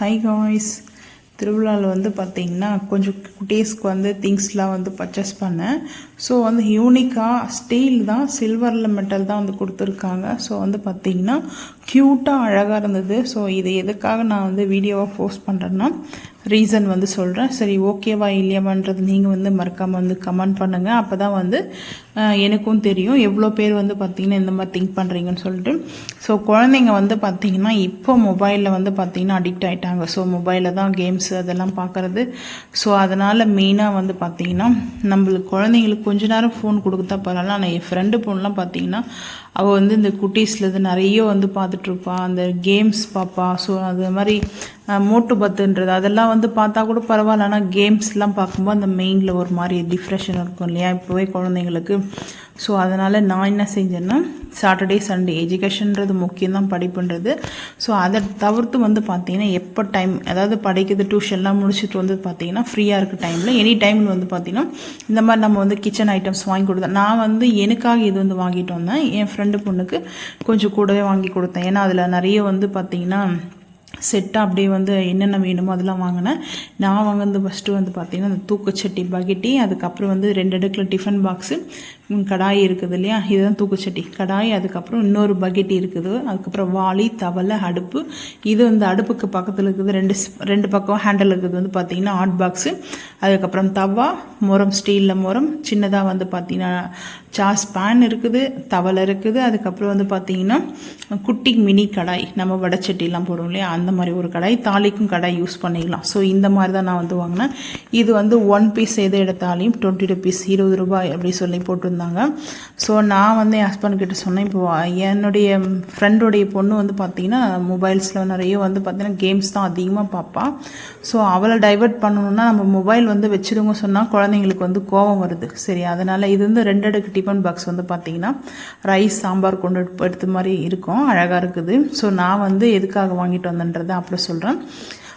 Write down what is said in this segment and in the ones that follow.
High guys திருவிழாவில் வந்து பார்த்தீங்கன்னா கொஞ்சம் குட்டீஸ்க்கு வந்து திங்ஸ்லாம் வந்து பர்ச்சேஸ் பண்ணேன். ஸோ வந்து யூனிக்காக ஸ்டீல் தான் சில்வரில் மெட்டல் தான் வந்து கொடுத்துருக்காங்க. ஸோ வந்து பார்த்தீங்கன்னா க்யூட்டாக அழகாக இருந்தது. ஸோ இது எதுக்காக நான் வந்து வீடியோவை போஸ்ட் பண்ணுறேன்னா ரீசன் வந்து சொல்கிறேன் சரி ஓகேவா இல்லையாவான்றது நீங்கள் வந்து மறக்காமல் வந்து கமெண்ட் பண்ணுங்கள் அப்போ தான் வந்து எனக்கும் தெரியும். எவ்வளோ பேர் வந்து பார்த்தீங்கன்னா இந்த மாதிரி திங்க் பண்ணுறீங்கன்னு சொல்லிட்டு. ஸோ குழந்தைங்க வந்து பார்த்திங்கன்னா இப்போ மொபைலில் வந்து பார்த்திங்கன்னா அடிக்ட் ஆகிட்டாங்க ஸோ மொபைலில் தான் கேம்ஸ் அதெல்லாம் பார்க்குறது. ஸோ அதனால் மெயினாக வந்து பார்த்திங்கன்னா நம்மளுக்கு குழந்தைங்களுக்கு கொஞ்ச நேரம் ஃபோன் கொடுத்தா பரவாயில்ல. ஆனால் என் ஃப்ரெண்டு பொண்ணுலாம் பார்த்திங்கன்னா அவள் வந்து இந்த குட்டீஸில் இது நிறைய வந்து பார்த்துட்ருப்பா. அந்த கேம்ஸ் பார்ப்பா ஸோ அது மாதிரி மோட்டு பத்துன்றது அதெல்லாம் வந்து பார்த்தா கூட பரவாயில்ல. ஆனால் கேம்ஸ்லாம் பார்க்கும்போது அந்த மெயினில் ஒரு மாதிரி டிப்ரெஷன் இருக்கும் இல்லையா? இப்போவே குழந்தைங்களுக்கு ஸோ அதனால் நான் என்ன செஞ்சேன்னா சாட்டர்டே சண்டே எஜுகேஷன்றது முக்கியம்தான் படிப்புன்றது. ஸோ அதை தவிர்த்து வந்து பார்த்தீங்கன்னா எப்போ டைம் அதாவது படிக்கிறது டியூஷன்லாம் முடிச்சுட்டு வந்து பார்த்தீங்கன்னா ஃப்ரீயாக இருக்க டைமில் எனி டைமில் வந்து பார்த்தீங்கன்னா இந்த மாதிரி நம்ம வந்து கிச்சன் ஐட்டம்ஸ் வாங்கி கொடுத்தேன் நான் வந்து எனக்காக இது வந்து வாங்கிட்டு வந்தேன். என் ஃப்ரெண்டு பொண்ணுக்கு கொஞ்சம் கூடவே வாங்கி கொடுத்தேன். ஏன்னா அதில் நிறைய வந்து பார்த்தீங்கன்னா செட்டாக அப்படியே வந்து என்னென்ன வேணுமோ அதெல்லாம் வாங்கினேன். நான் வாங்கினது ஃபஸ்ட்டு வந்து பார்த்தீங்கன்னா அந்த தூக்கச்சட்டி பக்கெட்டி அதுக்கப்புறம் வந்து ரெண்டு அடுக்கில் டிஃபன் பாக்ஸு கடாய் இருக்குது இல்லையா? இதுதான் தூக்குச்சட்டி. கடாய் அதுக்கப்புறம் இன்னொரு பக்கெட் இருக்குது. அதுக்கப்புறம் வாளி தவளை அடுப்பு. இது வந்து அடுப்புக்கு பக்கத்தில் இருக்குது. ரெண்டு ரெண்டு பக்கம் ஹேண்டில் இருக்குது. வந்து பார்த்தீங்கன்னா ஹாட் பாக்ஸு அதுக்கப்புறம் தவா முரம் ஸ்டீலில் முரம். சின்னதாக வந்து பார்த்தீங்கன்னா சாஸ் பேன் இருக்குது தவளை இருக்குது. அதுக்கப்புறம் வந்து பார்த்தீங்கன்னா குட்டி மினி கடாய். நம்ம வடச்சட்டிலாம் போடுவோம் இல்லையா? அந்த மாதிரி ஒரு கடாய். தாலிக்கும் கடாய் யூஸ் பண்ணிக்கலாம். ஸோ இந்த மாதிரி தான் நான் வந்து வாங்கினேன். இது வந்து ஒன் பீஸ் எது எடுத்தாலையும் டுவெண்ட்டி ருபீஸ் இருபது ரூபாய் அப்படி சொல்லி இருந்தாங்க ஸோ நான் வந்து என் ஹஸ்பண்ட் கிட்ட சொன்னேன். இப்போ என்னுடைய ஃப்ரெண்டோடைய பொண்ணு வந்து பார்த்தீங்கன்னா மொபைல்ஸில் நிறைய வந்து பார்த்தீங்கன்னா கேம்ஸ் தான் அதிகமாக பார்ப்பா ஸோ அவளை டைவர்ட் பண்ணணும்னா நம்ம மொபைல் வந்து வச்சிருங்க சொன்னால் குழந்தைங்களுக்கு வந்து கோவம் வருது. சரி அதனால் இது வந்து ரெண்டு அடுக்கு டிஃபன் பாக்ஸ் வந்து பார்த்தீங்கன்னா ரைஸ் சாம்பார் கொண்டு எடுத்த மாதிரி இருக்கும். அழகாக இருக்குது. ஸோ நான் வந்து எதுக்காக வாங்கிட்டு வந்தேன்றதை அப்புறம் சொல்கிறேன்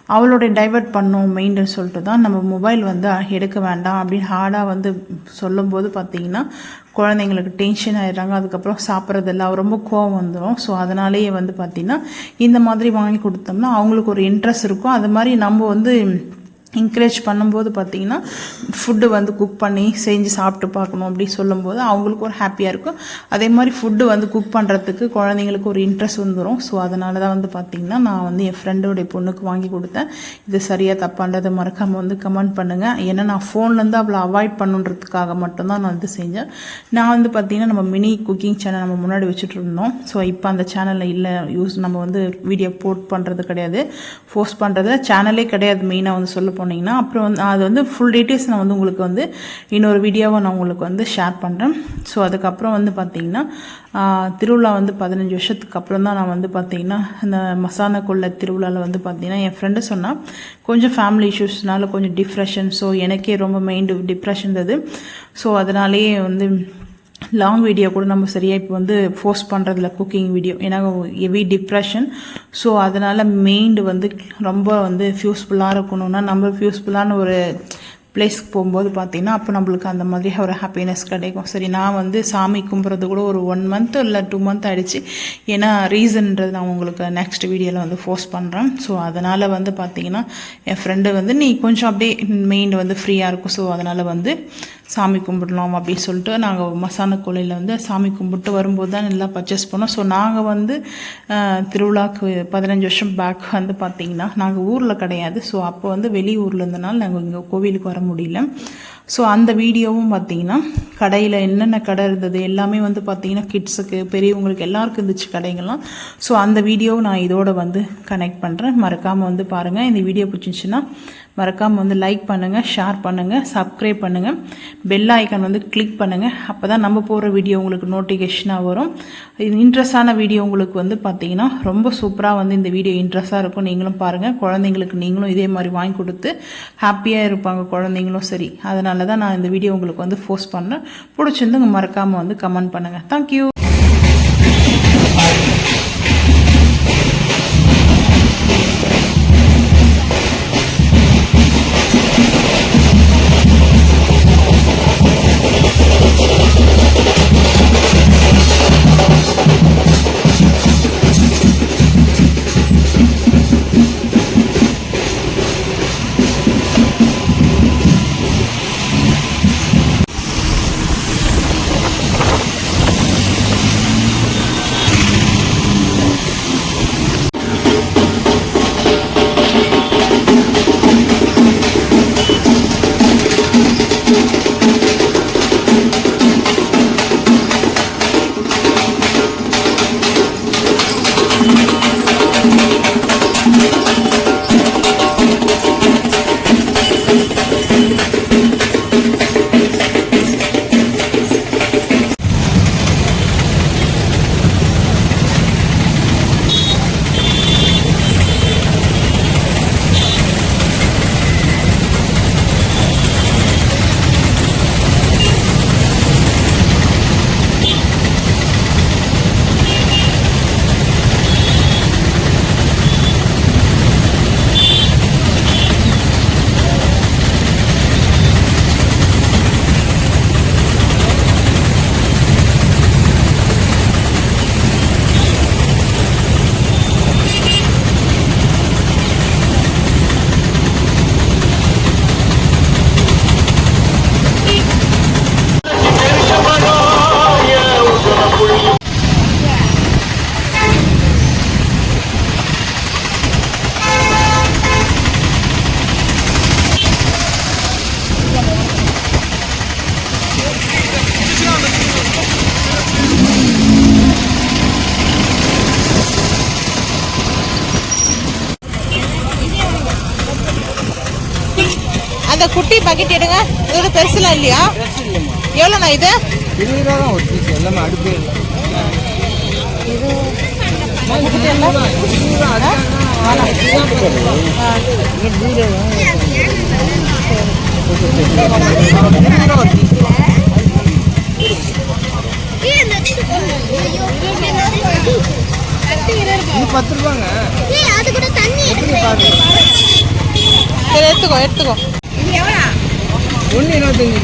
அவளுடைய டைவர்ட் பண்ணோம் மெயின்னு சொல்லிட்டு தான் நம்ம மொபைல் வந்து எடுக்க வேண்டாம் அப்படின்னு ஹார்டாக வந்து சொல்லும்போது பார்த்தீங்கன்னா குழந்தைங்களுக்கு டென்ஷன் ஆயிடுறாங்க. அதுக்கப்புறம் சாப்பிட்றதெல்லாம் ரொம்ப கோவம் வந்துடும் ஸோ அதனாலேயே வந்து பார்த்திங்கன்னா இந்த மாதிரி வாங்கி கொடுத்தோம்னா அவங்களுக்கு ஒரு இன்ட்ரெஸ்ட் இருக்கும். அது மாதிரி நம்ம வந்து என்கரேஜ் பண்ணும்போது பார்த்திங்கன்னா ஃபுட்டு வந்து குக் பண்ணி செஞ்சு சாப்பிட்டு பார்க்கணும் அப்படின்னு சொல்லும்போது அவங்களுக்கு ஒரு ஹாப்பியாக இருக்கும். அதே மாதிரி ஃபுட்டு வந்து குக் பண்ணுறதுக்கு குழந்தைங்களுக்கு ஒரு இன்ட்ரெஸ்ட் வந்துடும் ஸோ அதனால தான் வந்து பார்த்திங்கன்னா நான் வந்து என் ஃப்ரெண்டோடைய பொண்ணுக்கு வாங்கி கொடுத்தேன். இது சரியாக தப்பான்றதை மறக்காமல் வந்து கமெண்ட் பண்ணுங்கள் ஏன்னா நான் ஃபோன்லேருந்து அவளை அவாய்ட் பண்ணுன்றதுக்காக மட்டும்தான் நான் வந்து செஞ்சேன். நான் வந்து பார்த்திங்கன்னா நம்ம மினி குக்கிங் சேனல் நம்ம முன்னாடி வச்சுட்டு இருந்தோம். ஸோ இப்போ அந்த சேனலில் இல்லை யூஸ் நம்ம வந்து வீடியோ போட் பண்ணுறது கிடையாது. போஸ்ட் பண்ணுறது சேனலே கிடையாது மெயினாக வந்து சொல்ல போனீங்கன்னா அப்புறம் வந்து அது வந்து ஃபுல் டீட்டெயில்ஸ் நான் வந்து உங்களுக்கு வந்து இன்னொரு வீடியோவை நான் உங்களுக்கு வந்து ஷேர் பண்ணுறேன் ஸோ அதுக்கப்புறம் வந்து பார்த்தீங்கன்னா திருவிழா வந்து பதினஞ்சு வருஷத்துக்கு அப்புறம் தான் நான் வந்து பார்த்தீங்கன்னா இந்த மசானா கொள்ள திருவிழாவில் வந்து பார்த்தீங்கன்னா என் ஃப்ரெண்டு சொன்னால் கொஞ்சம் ஃபேமிலி இஷ்யூஸ்னால கொஞ்சம் டிப்ரெஷன் ஸோ எனக்கே ரொம்ப மைண்டு டிப்ரெஷன் இருந்தது ஸோ அதனாலேயே வந்து லாங் வீடியோ கூட நம்ம சரியாக இப்போ வந்து ஃபோர்ஸ் பண்ணுறதில்ல குக்கிங் வீடியோ ஏன்னா ஹெவி டிப்ரெஷன் ஸோ அதனால் மெயின்டு வந்து ரொம்ப வந்து ஃபியூஸ்ஃபுல்லாக இருக்கணும்னா நம்ம ஃபியூஸ்ஃபுல்லான ஒரு பிளேஸ்க்கு போகும்போது பார்த்தீங்கன்னா அப்போ நம்மளுக்கு அந்த மாதிரி ஒரு ஹாப்பினஸ் கிடைக்கும். சரி நான் வந்து சாமி கும்பிட்றது கூட ஒரு ஒன் மந்த் இல்லை டூ மந்த் ஆகிடுச்சு ஏன்னா ரீசன்ன்றது நான் உங்களுக்கு நெக்ஸ்ட் வீடியோவில் வந்து ஃபோர்ஸ் பண்ணுறேன் ஸோ அதனால் வந்து பார்த்தீங்கன்னா என் ஃப்ரெண்டு வந்து நீ கொஞ்சம் அப்படியே மெயின் வந்து ஃப்ரீயாக இருக்கும் ஸோ அதனால் வந்து சாமி கும்பிடலாம் அப்படின்னு சொல்லிட்டு நாங்கள் மசான கோலையில் வந்து சாமி கும்பிட்டு வரும்போது தான் எல்லாம் பர்ச்சேஸ் பண்ணோம். ஸோ நாங்கள் வந்து திருவிழாக்கு பதினஞ்சு வருஷம் பேக் வந்து பார்த்தீங்கன்னா நாங்கள் ஊரில் கிடையாது. ஸோ அப்போ வந்து வெளியூரில் இருந்தனால நாங்கள் இங்கே கோவிலுக்கு வர முடியல. ஸோ அந்த வீடியோவும் பார்த்தீங்கன்னா கடையில் என்னென்ன கடை இருந்தது எல்லாமே வந்து பார்த்தீங்கன்னா கிட்ஸுக்கு பெரியவங்களுக்கு எல்லாருக்கும் இருந்துச்சு கடைங்கள்லாம் ஸோ அந்த வீடியோவை நான் இதோட வந்து கனெக்ட் பண்ணுறேன் மறக்காமல் வந்து பாருங்கள் இந்த வீடியோ பிடிச்சிருந்துச்சுன்னா மறக்காமல் வந்து லைக் பண்ணுங்கள் ஷேர் பண்ணுங்கள் சப்ஸ்கிரைப் பண்ணுங்கள் பெல் ஐக்கான் வந்து கிளிக் பண்ணுங்கள் அப்போ தான் நம்ம போகிற வீடியோ உங்களுக்கு நோட்டிஃபிகேஷனாக வரும். இது இன்ட்ரெஸ்டான வீடியோ உங்களுக்கு வந்து பார்த்தீங்கன்னா ரொம்ப சூப்பராக வந்து இந்த வீடியோ இன்ட்ரெஸ்ட்டாக இருக்கும். நீங்களும் பாருங்கள் குழந்தைங்களுக்கு நீங்களும் இதே மாதிரி வாங்கி கொடுத்து ஹாப்பியாக இருப்பாங்க குழந்தைங்களும் சரி. அதனால தான் நான் இந்த வீடியோ உங்களுக்கு வந்து ஃபோர்ஸ் பண்ணேன். பிடிச்சிருந்து மறக்காமல் வந்து கமெண்ட் பண்ணுங்கள் தேங்க்யூ குட்டி பாக்கெட் எடுங்க. இதோட பெருசுலாம் இல்லையா? எவ்வளோண்ணா இது? இருபது ரூபா தான் ஒரு பீஸ் எல்லாமே அடுப்பே இல்லை இது பத்து ரூபாங்க. எடுத்துக்கோ எடுத்துக்கோ. ஒன்று இருபத்தஞ்சு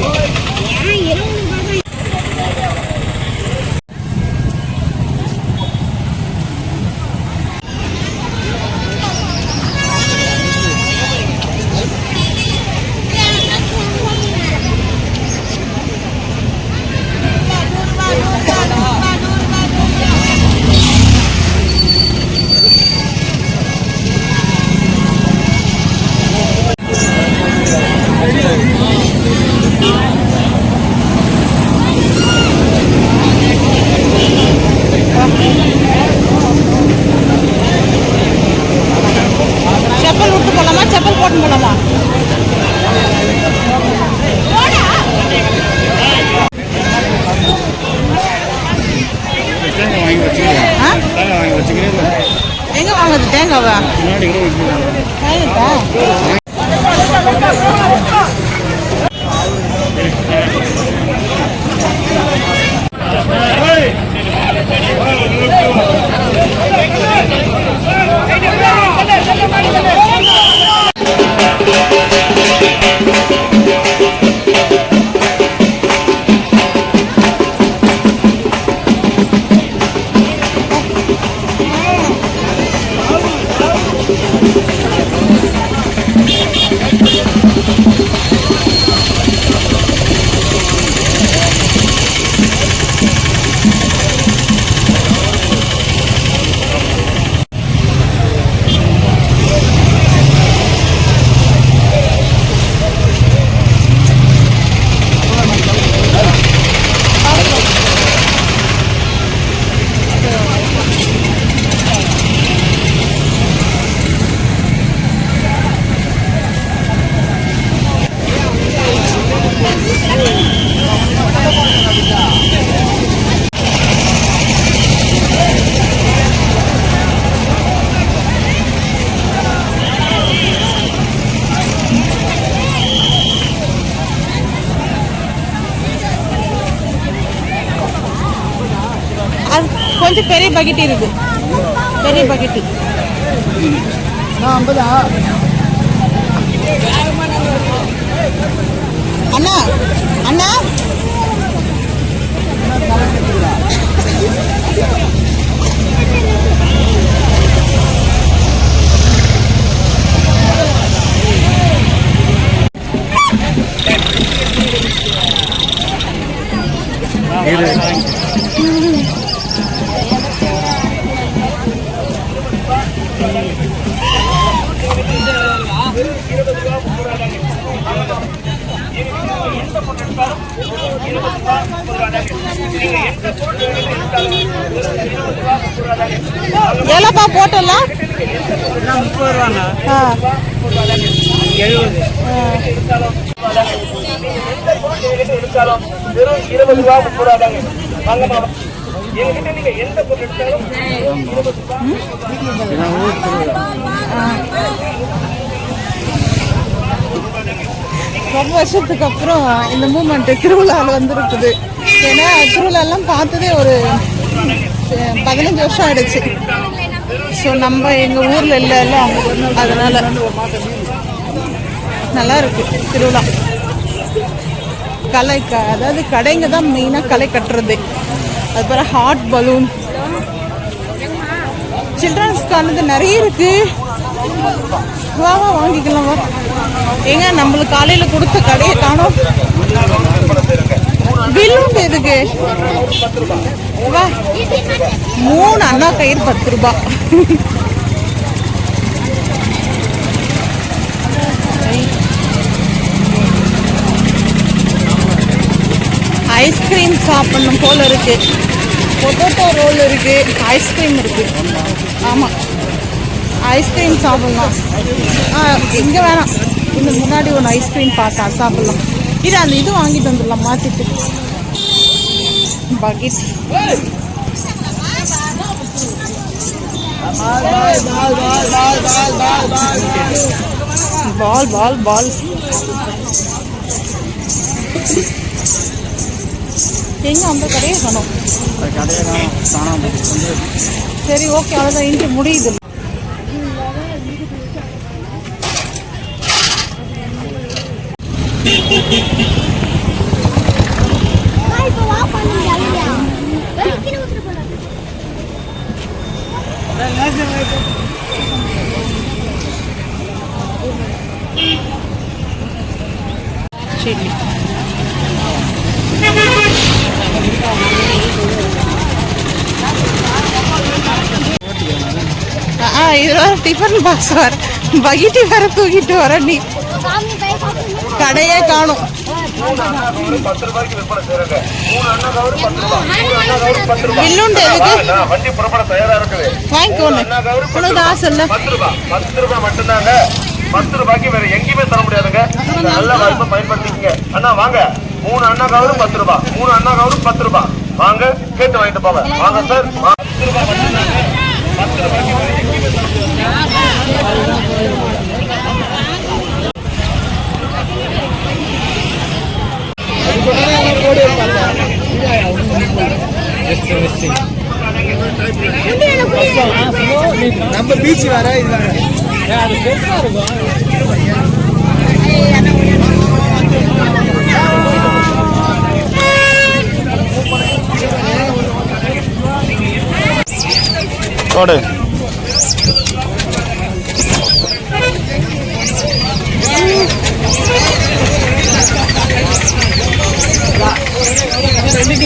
கொஞ்சம் பெரிய பக்கெட் இருக்கு பெரிய பக்கெட்டு ஐம்பதா? அண்ணா அண்ணா எலப்பா போட்டலாம் முப்பது ரூபாண்ணா ஆ. ரொம்ப வருஷத்துக்கு அப்புறம் இந்த மூமெண்ட் திருவிழாவில் வந்துருக்குது. ஏன்னா திருவிழாலாம் பார்த்ததே ஒரு பதினஞ்சு வருஷம் ஆயிடுச்சு. ஸோ நம்ம எங்கள் ஊரில் இல்லைல்ல அதனால நல்லா இருக்கு திருவிழா. கலை க அதாவது கடைங்க தான் மெயினாக கலை கட்டுறது. அதுக்கப்புறம் ஹாட் பலூன் சில்ட்ரன்ஸ்க்கானது நிறைய இருக்குது வா வா வாங்கிக்கலாம் வா. ஏங்க நம்மளுக்கு காலையில கொடுத்த கடையை காணோம். பில்லுண்டு எதுக்கு? வா. மூணு அண்ணா கயிறு பத்து ரூபாய் ஐஸ்கிரீம் சாப்பிடணும் போல இருக்கு. பொட்டேட்டோ ரோல் இருக்கு. ஐஸ்கிரீம் இருக்கு. ஆமாம் ஐஸ்கிரீம் சாப்பிடலாம் ஆ இங்கே வேணாம். இந்த முன்னாடி ஒன்று ஐஸ்கிரீம் பார்த்தா சாப்பிடலாம். இது அந்த இது வாங்கிட்டு வந்துடலாம் மாற்றிட்டு பக்கெட். பால் பால் பால். எங்க அந்த கடையை காணோம்? சரி ஓகே அவ்வளோதான் இன்று முடியுது. ஆ இதெல்லாம் டிஃபன் பாக்ஸ் வர பகிட்டி வர தூக்கிட்டு வர நீ. கடையே காணும் வில்லுண்டு எதுக்கு வண்டி புறப்பட தயாரா இருக்குது வாங்கிக்கோன்னு உனக்கு ஆசை இல்லை பத்து ரூபாய் பத்து ரூபாய் மட்டும்தாங்க பத்து ரூபாய்க்கு வேற எங்கேயுமே தர முடியாதுங்க நல்ல வாய்ப்பை பயன்படுத்திக்கங்க அண்ணா வாங்க மூணு அண்ணா கவரும் பத்து ரூபாய் மூணு அண்ணா கவரும் பத்து ரூபாய் வாங்க கேட்டு வாங்கிட்டு போங்க வாங்க சார் வா- பத்து ரூபாய் பத்து ரூபாய்க்கு வேற எங்கேயுமே தர முடியாது. நம்ம பீச் வேற இது வேற. அது பெருசா இருக்கும்.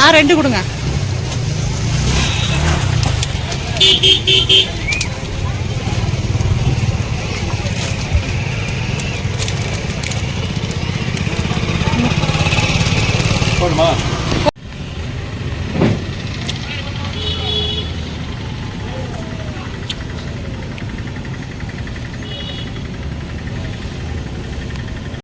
ஆ ரெண்டு கொடுங்க. போடுமா